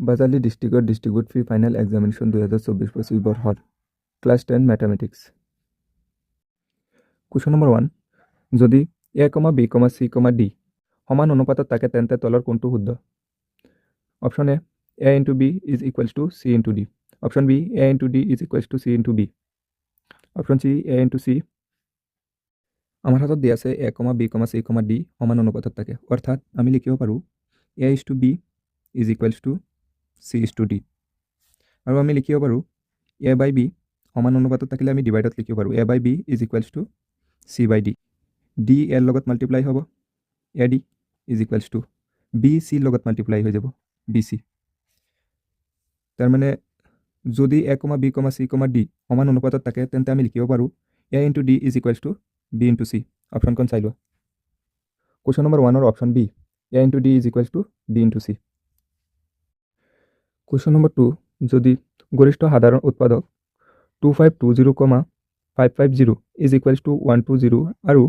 বাজালি ডিষ্ট্ৰিক্টৰ distribute free final examination দুহেজাৰ চৌবিছ পঁচিছ বৰ্ষত class ten mathematics. Question number one. যদি এ কমা, বি কমা, চি কমা, ডি সমান অনুপাতত থাকে, তেন্তে তলৰ কোনটো শুদ্ধ? Option A A into B is equals to C into D. Option B, A into D is equals to C into B. Option C, A into C. আমাৰ হাতত দিয়া আছে, এ কমা, বি কমা, চি কমা, ডি সমান অনুপাতত থাকে। অৰ্থাৎ আমি লিখিব পাৰোঁ, A is to B is equals to C is to D. আৰু আমি লিখিব পাৰোঁ, এ বাই বি সমান অনুপাতত থাকিলে আমি ডিভাইডত লিখিব পাৰোঁ, A by B is equals to C by D. D এৰ লগত মাল্টিপ্লাই হ'ব, A D is equals to B চিৰ লগত মাল্টিপ্লাই হৈ যাব, বি চি। তাৰমানে যদি এ কমা বি কমা চি কমা ডি সমান অনুপাতত থাকে, তেন্তে আমি লিখিব পাৰোঁ, A into D is equals to B into C. অপশ্যনখন চাই লোৱা। কুৱেশ্যন নম্বৰ ওৱানৰ option B, A into D is equals to B into C. Question number two যদি গৰিষ্ঠ সাধাৰণ উৎপাদক two five two zero' comma five five zero' is equals to one two zero' আৰু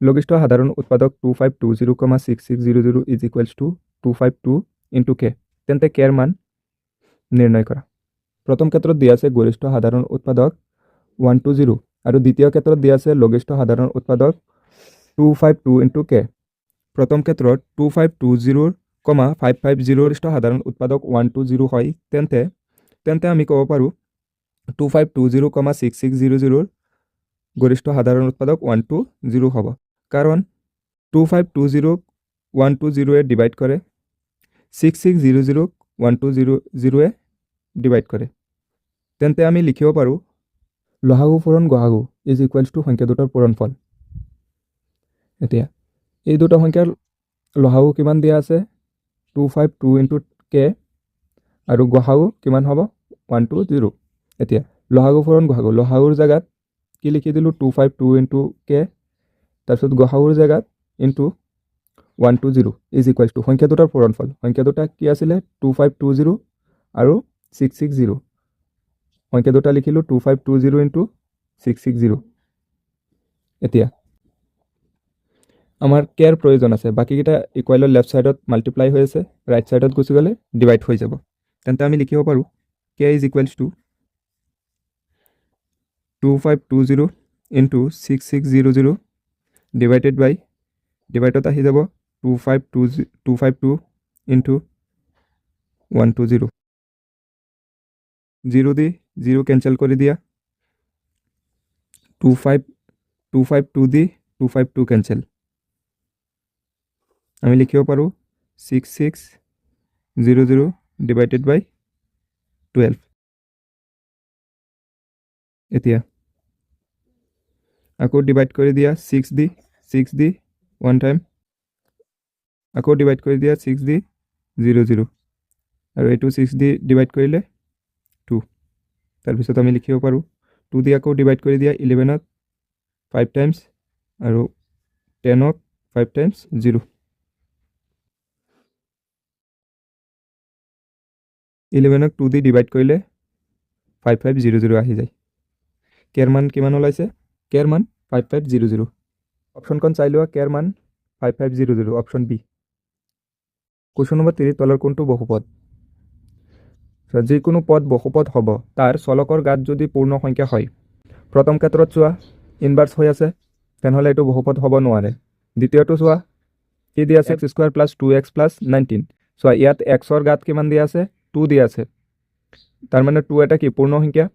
লঘিষ্ঠ সাধাৰণ উৎপাদক two five two zero' comma six six zero' zero' is equals to two five two into K তেন্তে কেৰ মান নিৰ্ণয় কৰা। প্ৰথম ক্ষেত্ৰত দিয়া আছে গৰিষ্ঠ সাধাৰণ উৎপাদক ওৱান টু জিৰ' আৰু দ্বিতীয় ক্ষেত্ৰত দিয়া আছে লঘিষ্ঠ সাধাৰণ উৎপাদক two five two into K প্ৰথম ক্ষেত্ৰত টু ফাইভ টু জিৰ'ৰ কমা ফাইভ ফাইভ জিৰ' গৰিষ্ঠ সাধাৰণ উৎপাদক ওৱান টু জিৰ' হয়। তেন্তে তেন্তে আমি ক'ব পাৰোঁ two five two zero' comma six six zero' zero গৰিষ্ঠ সাধাৰণ উৎপাদক ওৱান টু জিৰ' হ'ব। কাৰণ টু ফাইভ টু জিৰ'ক ওৱান টু জিৰ'য়ে ডিভাইড কৰে। ছিক্স ছিক্স জিৰ' জিৰ'ক ওৱান টু জিৰ' জিৰ'য়ে ডিভাইড কৰে। তেন্তে আমি লিখিব পাৰোঁ লহাগু পূৰণ গহাগু ইজ ইকুৱেলছ টু সংখ্যা দুটাৰ পূৰণফল। এতিয়া, এই দুটা সংখ্যাৰ লহাগু কিমান দিয়া আছে? Two five two into K আৰু গহাগু কিমান হ'ব? ওৱান টু জিৰ' এতিয়া লহাগু পূৰণ গহাগু। লহাগুৰ জেগাত কি লিখি দিলোঁ? Two five two into K তাৰপিছত গহাগুৰ জেগাত into one two zero' is equals to সংখ্যা দুটাৰ পূৰণফল সংখ্যা দুটা কি আছিলে? টু ফাইভ টু জিৰ' আৰু ছিক্স ছিক্স জিৰ' সংখ্যা দুটা লিখিলোঁ two five two zero' into six six zero' এতিয়া আমাৰ কেৰ প্ৰয়োজন আছে। বাকীকেইটা ইকুৱেলৰ লেফ্ট ছাইডত মাল্টিপ্লাই হৈ আছে ৰাইট ছাইডত গুচি গ'লে ডিভাইড হৈ যাব। তেন্তে আমি লিখিব পাৰোঁ K is equals to two five two zero' into six six zero' zero' divided by ডিভাইডত আহি যাব two five two two five two into one two zero' zero' দি জিৰ' কেঞ্চেল কৰি দিয়া। Two five two five two দি two five two cancel আমি লিখিব পাৰোঁ। Six six zero' zero' divided by twelve এতিয়া, আকৌ divide কৰি দিয়া ছিক্স দি ছিক্স দি ওৱান টাইম আকৌ ডিভাইড কৰি দিয়া ছিক্স দি জিৰ' জিৰ' আৰু এইটো ছিক্স দি ডিভাইড কৰিলে টু তাৰপিছত আমি লিখিব পাৰোঁ। টু দি আকৌ ডিভাইড কৰি দিয়া ইলেভেনত ফাইভ টাইমছ আৰু টেনক ফাইভ টাইমছ জিৰ' ইলেভেনক টু দি ডিভাইড কৰিলে ফাইভ ফাইভ জিৰ' জিৰ' আহি যায়। কেৰ মান কিমান ওলাইছে? কেৰ মান ফাইভ ফাইভ জিৰ' জিৰ' অপশ্যনখন চাই লোৱা কেৰ মান five five zero' zero' option B. Question number তিনি তলৰ কোনটো বহুপদ। যিকোনো পদ বহুপদ হ'ব তাৰ চলকৰ গাত যদি পূৰ্ণ সংখ্যা হয় প্ৰথম ক্ষেত্ৰত চোৱা ইনভাৰ্ছ হৈ আছে তেনেহ'লে এইটো বহুপদ হ'ব নোৱাৰে। দ্বিতীয়টো চোৱা কি দিয়া আছে? X square plus two X plus nineteen চোৱা ইয়াত এক্সৰ গাত কিমান দিয়া আছে? টু দিয়া আছে। তাৰমানে টু এটা কি? পূৰ্ণ সংখ্যা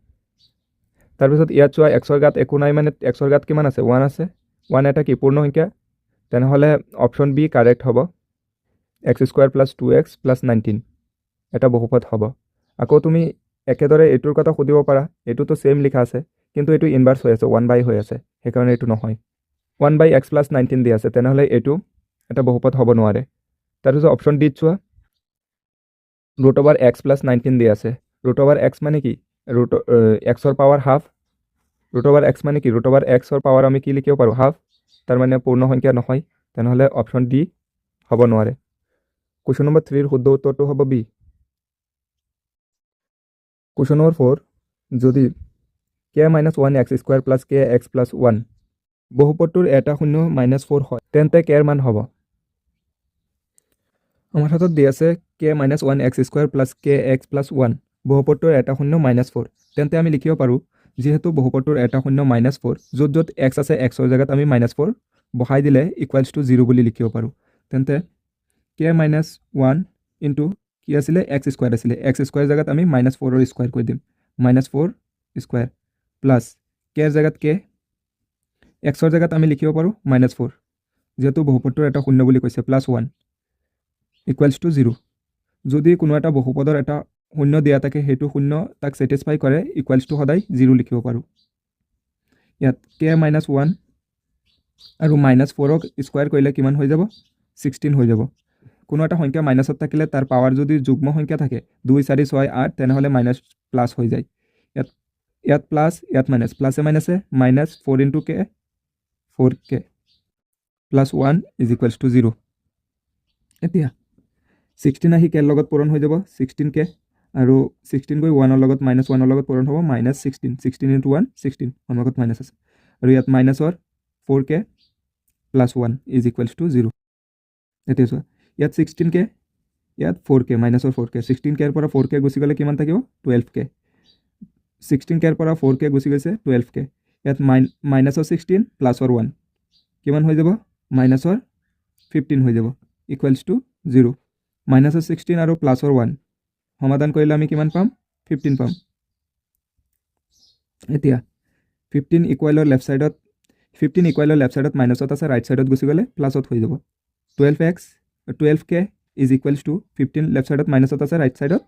তাৰপিছত ইয়াত চোৱা এক্সৰ গাত একো নাই মানে এক্সৰ গাত কিমান আছে? ওৱান আছে। ওৱান এটা কি? পূৰ্ণ সংখ্যা তেনেহ'লে অপশ্যন বি কাৰেক্ট হ'ব। X square plus two X plus nineteen এটা বহুপদ হ'ব। আকৌ তুমি একেদৰে এইটোৰ কথা সুধিব পাৰা। এইটোতো ছেইম লিখা আছে কিন্তু এইটো ইনভাৰ্ছ হৈ আছে ওৱান বাই হৈ আছে। সেইকাৰণে এইটো নহয়। One by X plus nineteen দি আছে। তেনেহ'লে এইটো এটা বহুপদ হ'ব নোৱাৰে। তাৰপিছত অপশ্যন ডিত চোৱা। Root over X plus nineteen দি আছে। ৰুট অভাৰ এক্স মানে কি? ৰুট এক্সৰ power half root over X মানে কি? ৰুট অভাৰ এক্সৰ পাৱাৰ আমি কি লিখিব পাৰোঁ? হাফ তাৰমানে পূৰ্ণ সংখ্যা নহয়। তেনেহ'লে অপশ্যন ডি হ'ব নোৱাৰে। কুৱেশ্যন নম্বৰ থ্ৰীৰ শুদ্ধ উত্তৰটো হ'ব বি কুৱেশ্যন নম্বৰ ফ'ৰ যদি K minus one X square plus K X plus one বহুপদটোৰ এটা শূন্য মাইনাছ ফ'ৰ হয়, তেন্তে কেৰ মান হ'ব। আমাৰ হাতত দি আছে K minus one X square plus K X plus one বহুপদটোৰ এটা শূন্য মাইনাছ ফ'ৰ তেন্তে আমি লিখিব পাৰোঁ, যিহেতু বহুপদটোৰ এটা শূন্য মাইনাছ ফ'ৰ য'ত য'ত এক্স আছে এক্সৰ জেগাত আমি মাইনাছ ফ'ৰ বহাই দিলে ইকুৱেলছ টু জিৰ' বুলি লিখিব পাৰোঁ। তেন্তে কে মাইনাছ ওৱান ইনটু কি আছিলে? এক্স স্কুৱাৰ আছিলে। এক্স স্কুৱাৰ জেগাত আমি মাইনাছ ফ'ৰৰ স্কুৱাৰ কৰি দিম। মাইনাছ ফ'ৰ স্কুৱাৰ প্লাছ কেৰ জেগাত কে এক্সৰ জেগাত আমি লিখিব পাৰোঁ মাইনাছ ফ'ৰ যিহেতু বহুপদটোৰ এটা শূন্য বুলি কৈছে plus one equals to zero' যদি কোনো এটা বহুপদৰ এটা শূন্য দিয়া থাকে, সেইটো শূন্য তাক ছেটিছফাই কৰে ইকুৱেলছ টু সদায় জিৰ' লিখিব পাৰোঁ। ইয়াত কে মাইনাছ ওৱান আৰু মাইনাছ ফ'ৰক স্কুৱাৰ কৰিলে কিমান হৈ যাব? ছিক্সটিন হৈ যাব। কোনো এটা সংখ্যা মাইনাছত থাকিলে তাৰ পাৱাৰ যদি যুগ্ম সংখ্যা থাকে, দুই, চাৰি, ছয়, আঠ, তেনেহ'লে মাইনাছ প্লাছ হৈ যায়। ইয়াত ইয়াত প্লাছ ইয়াত মাইনাছ প্লাছে মাইনাছে minus four into K four K plus one is equals to zero' এতিয়া ছিক্সটিন আহি কেৰ লগত পূৰণ হৈ যাব? Sixteen K. আৰু ছিক্সটিন গৈ ওৱানৰ লগত মাইনাছ ওৱানৰ লগত পূৰণ হ'ব minus sixteen sixteen into one sixteen সন্মুখত মাইনাছ আছে। আৰু ইয়াত মাইনাছৰ four K plus one is equals to zero' এতিয়া চোৱা, ইয়াত ছিক্সটিন কে, ইয়াত ফ'ৰ কে মাইনাছৰ ফ'ৰ কে। ছিক্সটিন কেৰ পৰা ফ'ৰ কে গুচি গ'লে কিমান থাকিব? টুৱেল্ভ কে। ছিক্সটিন কেৰ পৰা ফ'ৰ কে গুচি গৈছে টুৱেল্ভ কে। ইয়াত মাইন মাইনাছৰ ছিক্সটিন প্লাছৰ ওৱান কিমান হৈ যাব? মাইনাছৰ ফিফটিন হৈ যাব। ইকুৱেলছ টু জিৰ' মাইনাছৰ ছিক্সটিন আৰু প্লাছৰ ওৱান সমাধান কৰিলে আমি কিমান পাম? ফিফটিন পাম। এতিয়া ফিফটিন ইকুৱেলৰ লেফ্ট ছাইডত ফিফটিন ইকুৱেলৰ লেফ্ট ছাইডত মাইনাছত আছে ৰাইট ছাইডত গুচি গ'লে প্লাছত হৈ যাব। Twelve X twelve K is equals to fifteen left ছাইডত মাইনাছত আছে ৰাইট ছাইডত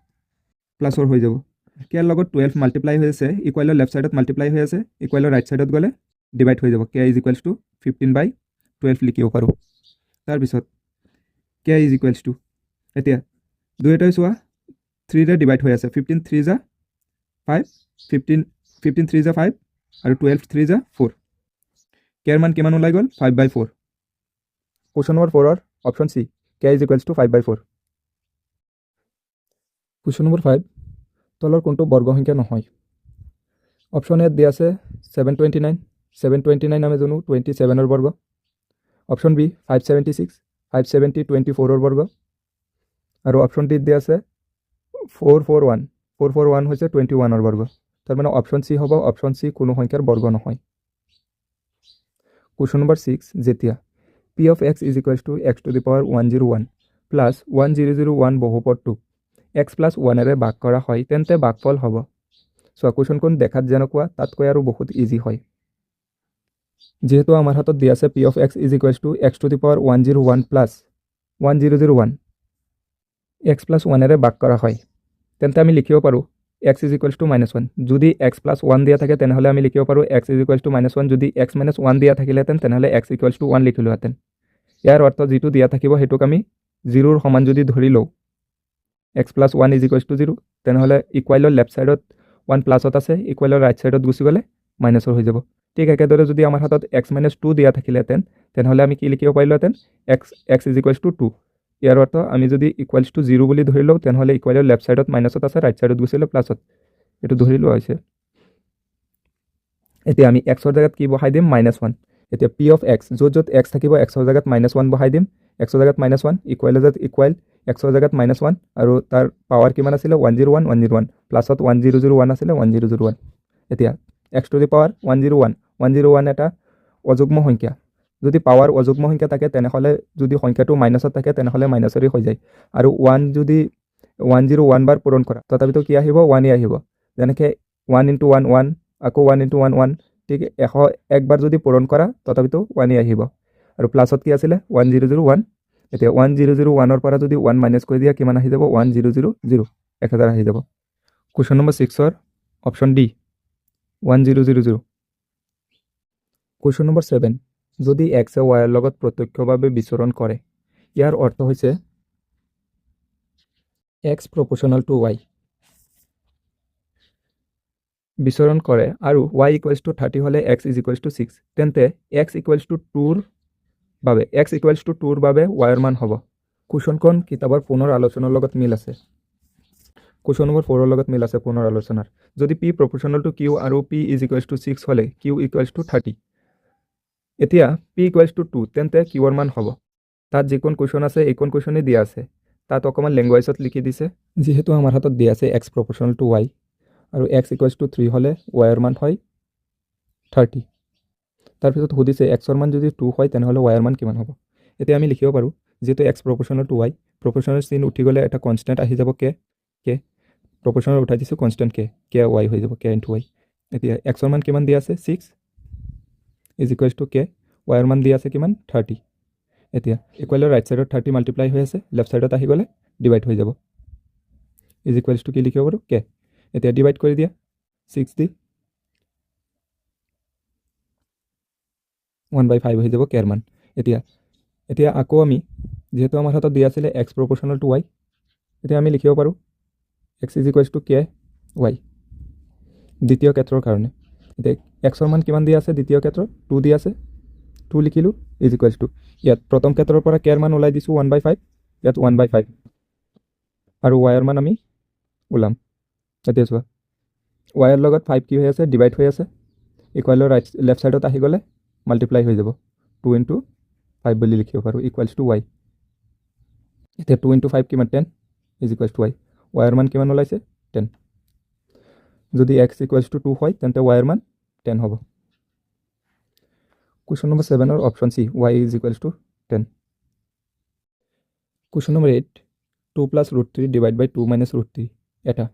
প্লাছৰ হৈ যাব। কেৰ লগত টুৱেল্ভ মাল্টিপ্লাই হৈ আছে ইকুৱেলৰ লেফ্ট ছাইডত মাল্টিপ্লাই হৈ আছে ইকুৱেলৰ ৰাইট ছাইডত গ'লে ডিভাইড হৈ যাব। K is equals to fifteen by twelve লিখিব পাৰোঁ। তাৰপিছত কে ইজ ইকুৱেলছ টু এতিয়া দুয়োটাই চোৱা থ্ৰীৰে ডিভাইড হৈ আছে ফিফটিন থ্ৰী জা ফাইভ ফিফটিন ফিফটিন থ্ৰী জা ফাইভ আৰু টুৱেল্ভ থ্ৰী জা ফ'ৰ কেৰ মান কিমান ওলাই গ'ল? Five by four question number ফ'ৰৰ option C K is equals to five by four question number five তলৰ কোনটো বৰ্গ সংখ্যা নহয় অপশ্যন এত দিয়া আছে seven twenty nine seven twenty nine আমি জানো টুৱেণ্টি ছেভেনৰ বৰ্গ। Option B five seventy six five seventy twenty ফ'ৰৰ বৰ্গ। আৰু অপশ্যন ডিত দিয়া আছে four four one four four one হৈছে টুৱেণ্টি ওৱানৰ বৰ্গ তাৰমানে অপশ্যন চি হ'ব অপশ্যন চি কোনো সংখ্যাৰ বৰ্গ নহয়। কুৱেশ্যন নম্বৰ ছিক্স যেতিয়া P of x is equals to x to the power one zero' one plus one zero' zero' one বহুপদটোক x plus ওৱানেৰে ভাগ কৰা হয়, তেন্তে ভাগফল হ'ব। চোৱা কুৱেশ্যনখন দেখাত যেনেকুৱা, তাতকৈ আৰু বহুত ইজি হয়। যিহেতু আমাৰ হাতত দিয়া আছে P of x is equals to x to the power one zero' one plus one zero' zero' one x plus ওৱানেৰে ভাগ কৰা হয়। তেন্তে আমি লিখিব পাৰোঁ x is equals to minus one যদি এক্স প্লাছ ওৱান দিয়া থাকে, তেনেহ'লে আমি লিখিব পাৰোঁ x is equals to minus one যদি এক্স মাইনাছ ওৱান দিয়া থাকিলেহেঁতেন তেনেহ'লে এক্স ইকুৱেলছ টু ওৱান লিখিলোহেঁতেন ইয়াৰ অৰ্থ যিটো দিয়া থাকিব, সেইটোক আমি জিৰ'ৰ সমান যদি ধৰি লওঁ x plus one is equals to zero' তেনেহ'লে ইকুৱেলৰ লেফ্ট ছাইডত ওৱান প্লাছত আছে ইকুৱেলৰ ৰাইট ছাইডত গুচি গ'লে মাইনাছৰ হৈ যাব। ঠিক একেদৰে যদি আমাৰ হাতত এক্স মাইনাছ টু দিয়া থাকিলেহেঁতেন তেনেহ'লে আমি কি লিখিব পাৰিলোহেঁতেন x x is equals to two ইয়াৰ অৰ্থ আমি যদি ইকুৱেলছ টু জিৰ' বুলি ধৰি লওঁ তেনেহ'লে ইকুৱেলৰ লেফ্ট ছাইডত মাইনাছত আছে ৰাইট ছাইডত গুচি প্লাছত এইটো ধৰি লোৱা হৈছে। এতিয়া আমি এক্সৰ জেগাত কি বহাই দিম? মাইনাছ ওৱান এতিয়া পি অফ এক্স য'ত য'ত এক্স থাকিব এক্সৰ জেগাত মাইনাছ ওৱান বহাই দিম। এক্সৰ জেগাত মাইনাছ ওৱান ইকুৱেলৰ জেগাত ইকুৱেল এক্সৰ জেগাত মাইনাছ ওৱান আৰু তাৰ পাৱাৰ কিমান আছিলে? One zero' one one zero' one প্লাছত one zero' zero' one আছিলে ওৱান জিৰ' জিৰ' ওৱান এতিয়া x to the power one zero' one one zero' one এটা অযুগ্ম সংখ্যা। যদি পাৱাৰ অযুগ্ম সংখ্যা থাকে, তেনেহ'লে যদি সংখ্যাটো মাইনাছত থাকে, তেনেহ'লে মাইনাছৰে হৈ যায়। আৰু ওৱান যদি ওৱান জিৰ' ওৱান বাৰ পূৰণ কৰা, তথাপিতো কি আহিব? ওৱানেই আহিব। যেনেকৈ ওৱান ইণ্টু ওৱান ওৱান আকৌ ওৱান ইণ্টু ওৱান ওৱান ঠিক এশ একবাৰ যদি পূৰণ কৰা, তথাপিতো ওৱানেই আহিব। আৰু প্লাছত কি আছিলে? ওৱান জিৰ' জিৰ' ওৱান এতিয়া ওৱান জিৰ' জিৰ' ওৱানৰ পৰা যদি ওৱান মাইনাছ কৰি দিয়া, কিমান আহি যাব? ওৱান জিৰ' জিৰ' জিৰ' এক হাজাৰ আহি যাব। কুৱেশ্যন নম্বৰ ছিক্সৰ option D one zero' zero' zero' question number seven যদি এক্সে ৱাইৰ লগত প্ৰত্যক্ষভাৱে বিচৰণ কৰে, ইয়াৰ অৰ্থ হৈছে এক্স প্ৰপ'ৰ্চনেল টু ৱাই বিচৰণ কৰে আৰু ৱাই ইকুৱেলছ টু থাৰ্টি হ'লে x is equals to six তেন্তে এক্স ইকুৱেলছ টু টুৰ বাবে এক্স ইকুৱেলছ টু টুৰ বাবে ৱাইৰ মান হ'ব। কুৱেশ্যনখন কিতাপৰ পুনৰ আলোচনাৰ লগত মিল আছে। কুৱেশ্যন নম্বৰ ফ'ৰৰ লগত মিল আছে পুনৰ আলোচনাৰ। যদি পি প্ৰপ'ৰ্চনেল টু কিউ আৰু P is equals to six হ'লে কিউ ইকুৱেলছ টু থাৰ্টি এতিয়া পি ইকুৱেলছ টু টু তেন্তে কিউৰ মান হ'ব। তাত যিখন কুৱেশ্যন আছে এইখন কুৱেশ্যনেই দিয়া আছে। তাত অকণমান লেংগুৱেজত লিখি দিছে। যিহেতু আমাৰ হাতত দিয়া আছে এক্স প্ৰপৰ্চনেল টু ৱাই আৰু এক্স ইকুৱেলছ টু থ্ৰী হ'লে ৱাইৰ মান হয় থাৰ্টি তাৰপিছত সুধিছে এক্সৰ মান যদি টু হয়, তেনেহ'লে ৱাইৰ মান কিমান হ'ব? এতিয়া আমি লিখিব পাৰোঁ, যিহেতু x proportional to y proportional চিন উঠি গ'লে এটা কনষ্টেণ্ট আহি যাব কে কে প্ৰপৰ্চনেল উঠাই দিছোঁ কনষ্টেণ্ট কে কে ৱাই হৈ যাব কে ইনটু ৱাই এতিয়া এক্সৰ মান কিমান দিয়া আছে? Six is equals to K ৱাইৰ মান দিয়া আছে কিমান? থাৰ্টি এতিয়া ইকুৱেলৰ ৰাইট ছাইডত থাৰ্টি মাল্টিপ্লাই হৈ আছে লেফ্ট ছাইডত আহি গ'লে ডিভাইড হৈ যাব। ইজ ইকুৱেলছ টু কি লিখিব পাৰোঁ? কে এতিয়া ডিভাইড কৰি দিয়া। ছিক্স দি ওৱান বাই ফাইভ হৈ যাব কেৰ মান। এতিয়া এতিয়া আকৌ আমি যিহেতু আমাৰ হাতত দিয়া আছিলে এক্স প্ৰপৰ্চনেল টু ৱাই এতিয়া আমি লিখিব পাৰোঁ x is equals to K y দ্বিতীয় ক্ষেত্ৰৰ কাৰণে। এতিয়া এক্সৰ মান কিমান দিয়া আছে? দ্বিতীয় ক্ষেত্ৰত টু দি আছে? টু লিখিলোঁ ইজ ইকুৱেলছ টু ইয়াত প্ৰথম ক্ষেত্ৰৰ পৰা কেৰ মান ওলাই দিছোঁ ওৱান বাই ফাইভ ইয়াত ওৱান বাই ফাইভ আৰু ৱাইৰ মান আমি ওলাম। এতিয়া চোৱা ৱাইৰ লগত ফাইভ কি হৈ আছে? ডিভাইড হৈ আছে। ইকুৱেলৰ ৰাইট লেফ্ট ছাইডত আহি গ'লে মাল্টিপ্লাই হৈ যাব। টু ইণ্টু ফাইভ বুলি লিখিব পাৰোঁ ইকুৱেলছ টু ৱাই এতিয়া টু ইণ্টু ফাইভ কিমান? Ten is equals to y ৱাইৰ মান কিমান ওলাইছে? টেন যদি এক্স ইকুৱেলছ টু টু হয় তেন্তে ৱাইৰ মান টেন হ'ব। Question number ছেভেনৰ option C y is equals to ten question number eight two plus root three divide by two minus root three এটা।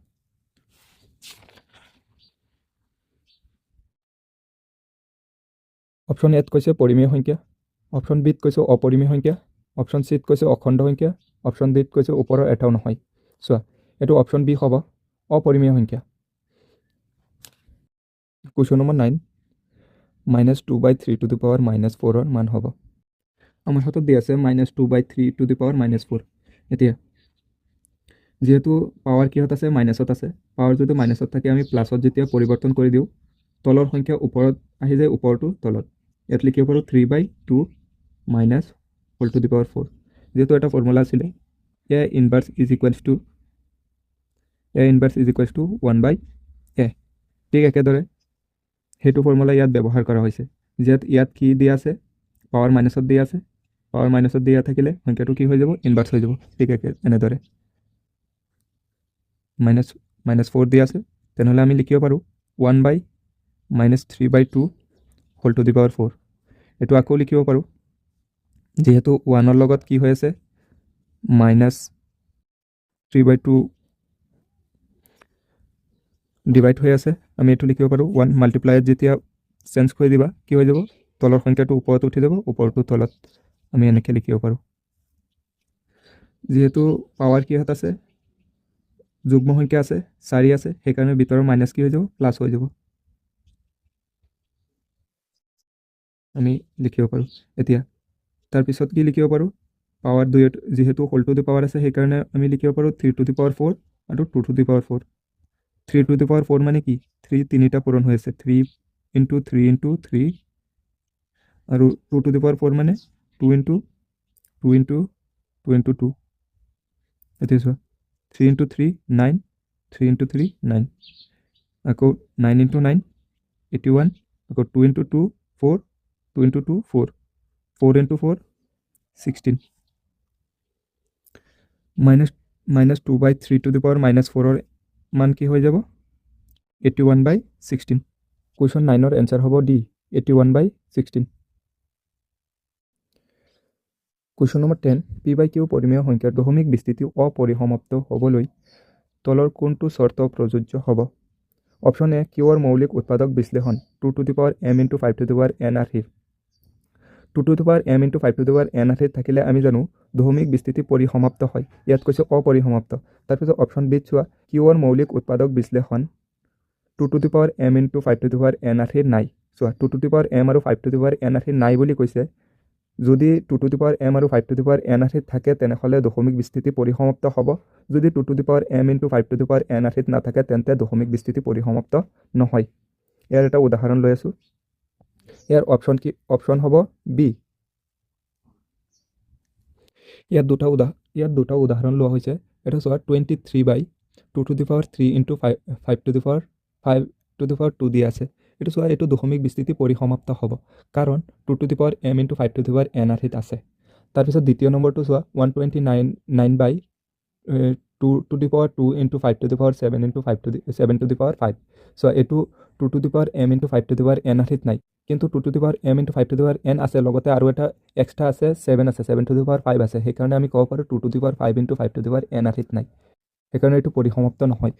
Option এত কৈছে পৰিমেয় সংখ্যা। অপশ্যন বিত কৈছে অপৰিমেয় সংখ্যা। অপশ্যন চিত কৈছে অখণ্ড সংখ্যা। অপশ্যন ডিত কৈছে ওপৰৰ এটাও নহয়। চোৱা, এইটো অপশ্যন বি হ'ব। অপৰিমেয় সংখ্যা। Question number nine minus two by three to the power minus ফ'ৰৰ মান হ'ব আমাৰ হাতত দি আছে minus two by three to the power minus four এতিয়া যিহেতু পাৱাৰ কিহত আছে মাইনাছত আছে পাৱাৰ যদি মাইনাছত থাকে আমি প্লাছত যেতিয়া পৰিৱৰ্তন কৰি দিওঁ তলৰ সংখ্যা ওপৰত আহি যায় ওপৰটো তলত ইয়াত লিখিব পাৰোঁ three by two minus whole to the power four যিহেতু এটা ফৰ্মুলা আছিলে A inverse is equals to A inverse is equals to one by A ঠিক একেদৰে সেইটো ফৰ্মুলা ইয়াত ব্যৱহাৰ কৰা হৈছে। যিহেতু ইয়াত কি দিয়া আছে? পাৱাৰ মাইনাছত দিয়া আছে। পাৱাৰ মাইনাছত দিয়া থাকিলে সংখ্যাটো কি হৈ যাব? ইনভাৰ্ছ হৈ যাব। ঠিক একে, এনেদৰে। মাইনাছ মাইনাছ ফ'ৰ দিয়া আছে। তেনেহ'লে আমি লিখিব পাৰোঁ one by minus three by two whole to the power four এইটো আকৌ লিখিব পাৰোঁ। যিহেতু ওৱানৰ লগত কি হৈ আছে? Minus three by two divide হৈ আছে, আমি এইটো লিখিব পাৰোঁ। ওৱান মাল্টিপ্লাইত যেতিয়া চেঞ্জ কৰি দিবা, কি হৈ যাব? তলৰ সংখ্যাটো ওপৰত উঠি যাব, ওপৰটো তলত। আমি এনেকৈ লিখিব পাৰোঁ। যিহেতু পাৱাৰ কিহত আছে? যুগ্ম সংখ্যা আছে, চাৰি আছে, সেইকাৰণে ভিতৰৰ মাইনাছ কি হৈ যাব? প্লাছ হৈ যাব। আমি লিখিব পাৰোঁ। এতিয়া তাৰপিছত কি লিখিব পাৰোঁ? পাৱাৰ দুই যিহেতু হোল টু দি পাৱাৰ আছে, সেইকাৰণে আমি লিখিব পাৰোঁ three to the power four আৰু two to the power four three to the power four মানে কি? থ্ৰী তিনিটা পূৰণ হৈ আছে three into three into three আৰু two to the power four মানে two into two into two into two চোৱা three into three nine three into three nine আকৌ nine into nine eighty one আকৌ two into two four two into two four four into four sixteen minus minus two by three to the power minus ফ'ৰৰ মান কি হৈ যাব? Eighty one by sixteen question নাইনৰ answer হ'ব D eighty one by sixteen question number ten P by Q পৰিমেয় সংখ্যাৰ দশমিক বিস্তৃতি অপৰিসমাপ্ত হ'বলৈ তলৰ কোনটো চৰ্ত প্ৰযোজ্য হ'ব? অপশ্যন এ কিউৰ মৌলিক উৎপাদক বিশ্লেষণ two to the power M into five to the power N আশীৰ two to power M into five to the power N আশীত থাকিলে আমি জানো দশমিক বিস্তৃতি পৰিসমাপ্ত হয় ইয়াত কৈছে অপৰিসমাপ্ত তাৰপিছত অপশ্যন বিত চোৱা কিউৰ মৌলিক উৎপাদক বিশ্লেষণ two to the power M into five to the power N আশীৰ নাই চোৱা two to the power M আৰু five to the power N আশীৰ নাই বুলি কৈছে যদি two to the power M আৰু five to the power N আশীত থাকে তেনেহ'লে দশমিক বিস্তৃতি পৰিসমাপ্ত হ'ব যদি two to the power M into five to the power N আশীত নাথাকে তেন্তে দশমিক বিস্তৃতি পৰিসমাপ্ত নহয় ইয়াৰ এটা উদাহৰণ লৈ আছোঁ ইয়াৰ অপশ্যন কি অপশ্যন হ'ব বি ইয়াত দুটা উদাহ ইয়াত দুটা উদাহৰণ লোৱা হৈছে এটা চোৱা twenty three by two to the power three into five five to the power five to the power two দিয়া আছে এইটো চোৱা এইটো দশমিক বিস্তৃতি পৰিসমাপ্ত হ'ব কাৰণ two to the power M into five to the power N আৰ্থিত আছে তাৰপিছত দ্বিতীয় নম্বৰটো চোৱা one twenty nine nine by two to the power two into five to the power seven into five to the seven to the power five so' এইটো two to the power M into five to the power N আৰ্হিত নাই কিন্তু two to the power M into five to the power N আছে, লগতে আৰু এটা extra আছে seven আছে seven to the power five আছে। সেইকাৰণে আমি ক'ব পাৰোঁ two to the power five into five to the power N আৰ্হিত নাই। সেইকাৰণে এইটো পৰিসমাপ্ত নহয়।